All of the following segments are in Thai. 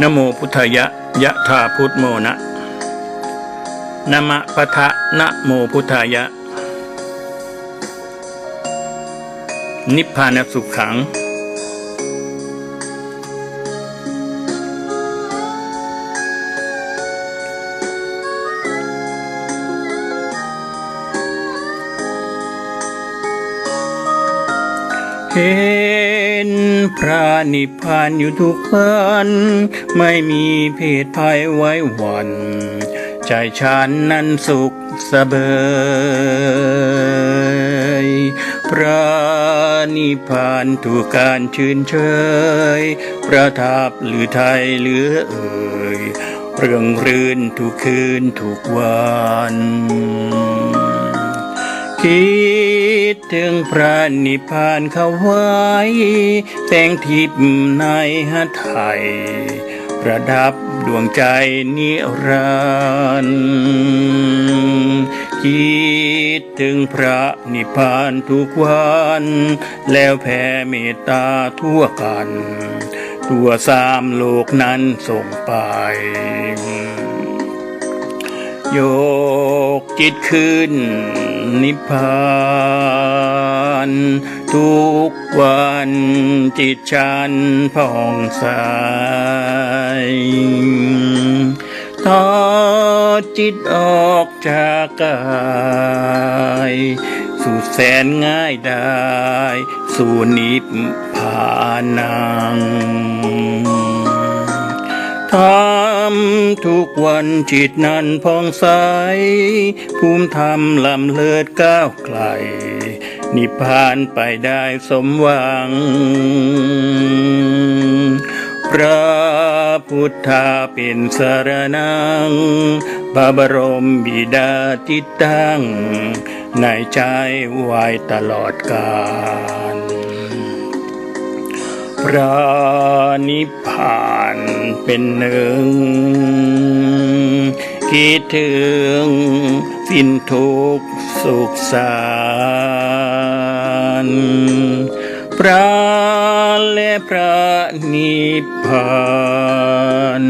นโมพุทธายะยะธาพุทโมนะนมะปะทะนะโมพุทธายะ นิพพานสุขขัง เห็นพระนิพพานอยู่ทุกวันไม่มีเพศภัยไว้หวันใจฉันนั้นสุขสเบยพระนิพพานถูกการชื่นเชย ประทับหรือไทยหลือเอ่ยเรื่องรื่นทุกคืนทุกวันคิด ดถึงพระนิพพานเขาไว้แสงทิพย์ในหัตถ์ไทยประดับดวงใจนิรันดร์คิดถึงพระนิพพานทุกวัน แล้วแผ่เมตตาทั่วกัน ตัวสามโลกนั้นส่งไปโยกจิตขึ้นนิพพาน ทุกวันจิตฉันผ่องใสทอดจิตออกจากกายสู่แสนง่ายได้ สู่นิพพานังทำทุกวันจิตนั้นผ่องใส ภูมิธรรมลำเลิศก้าวไกล นิพพานไปได้สมหวัง พระพุทธาเป็นสารนังพระบรมบิดาติดตั้ง ในใจไว้ตลอดกาล พระนิพพานเป็นหนึ่ง คิดถึงสิ้นทุกสุขสารพระและพระนิพพาน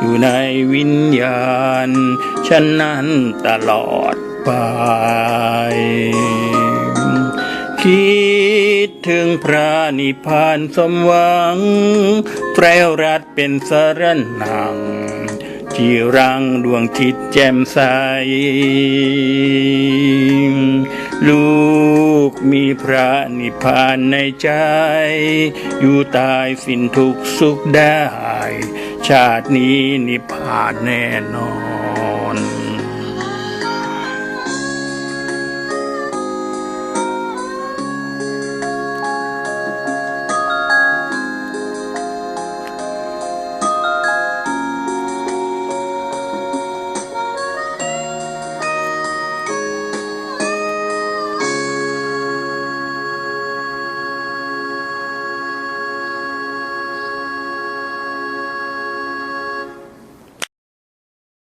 อยู่ในวิญญาณ ฉันนั้นตลอดไป คิดถึงพระนิพพานสมหวัง แปรรัดเป็นสรนังจีรังดวงจิตแจ่มใส ลูกมีพระนิพพานในใจ อยู่ตายสิ้นทุกสุขได้ ชาตินี้นิพพานแน่นอน